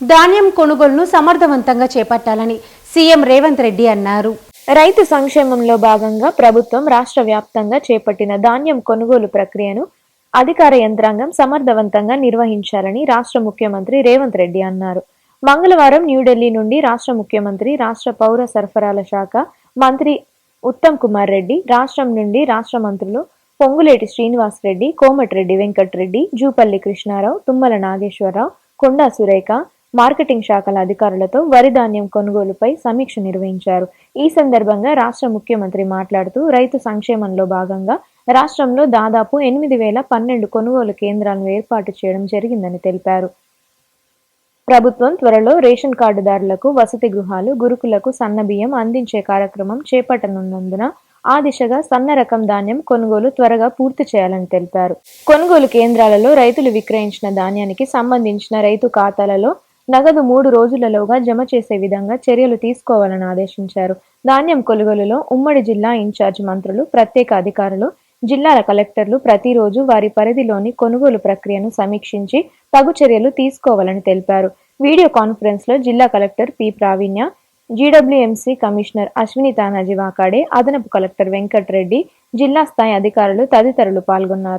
ధాన్యం కొనుగోలును సమర్థవంతంగా చేపట్టాలని సీఎం రేవంత్ రెడ్డి అన్నారు. రైతు సంక్షేమంలో భాగంగా ప్రభుత్వం రాష్ట్ర వ్యాప్తంగా చేపట్టిన ధాన్యం కొనుగోలు ప్రక్రియను అధికార యంత్రాంగం సమర్థవంతంగా నిర్వహించాలని రాష్ట్ర ముఖ్యమంత్రి రేవంత్ రెడ్డి అన్నారు. మంగళవారం న్యూఢిల్లీ నుండి రాష్ట్ర ముఖ్యమంత్రి రాష్ట్ర పౌర సరఫరాల శాఖ మంత్రి ఉత్తమ్ కుమార్ రెడ్డి రాష్ట్రం నుండి రాష్ట్ర మంత్రులు పొంగులేటి శ్రీనివాస్ రెడ్డి కోమటిరెడ్డి వెంకటరెడ్డి జూపల్లి కృష్ణారావు తుమ్మల నాగేశ్వరరావు కొండా సురేఖ మార్కెటింగ్ శాఖల అధికారులతో వరి ధాన్యం కొనుగోలుపై సమీక్ష నిర్వహించారు. ఈ సందర్భంగా రాష్ట్ర ముఖ్యమంత్రి మాట్లాడుతూ రైతు సంక్షేమంలో భాగంగా రాష్ట్రంలో దాదాపు ఎనిమిది వేల పన్నెండు కొనుగోలు కేంద్రాలను ఏర్పాటు చేయడం జరిగిందని తెలిపారు. ప్రభుత్వం త్వరలో రేషన్ కార్డుదారులకు వసతి గృహాలు గురుకులకు సన్నబియ్యం అందించే కార్యక్రమం చేపట్టనున్నందున ఆ దిశగా సన్న రకం ధాన్యం కొనుగోలు త్వరగా పూర్తి చేయాలని తెలిపారు. కొనుగోలు కేంద్రాలలో రైతులు విక్రయించిన ధాన్యానికి సంబంధించిన రైతు ఖాతాలలో నగదు మూడు రోజులలోగా జమ చేసే విధంగా చర్యలు తీసుకోవాలని ఆదేశించారు. ధాన్యం కొనుగోలులో ఉమ్మడి జిల్లా ఇన్ఛార్జ్ మంత్రులు ప్రత్యేక అధికారులు జిల్లాల కలెక్టర్లు ప్రతిరోజు వారి పరిధిలోని కొనుగోలు ప్రక్రియను సమీక్షించి తగు చర్యలు తీసుకోవాలని తెలిపారు. వీడియో కాన్ఫరెన్స్లో జిల్లా collector P. Pravinya GWMC commissioner Ashwini Tanaji Wakade అదనపు కలెక్టర్ వెంకట్రెడ్డి జిల్లా స్థాయి అధికారులు తదితరులు పాల్గొన్నారు.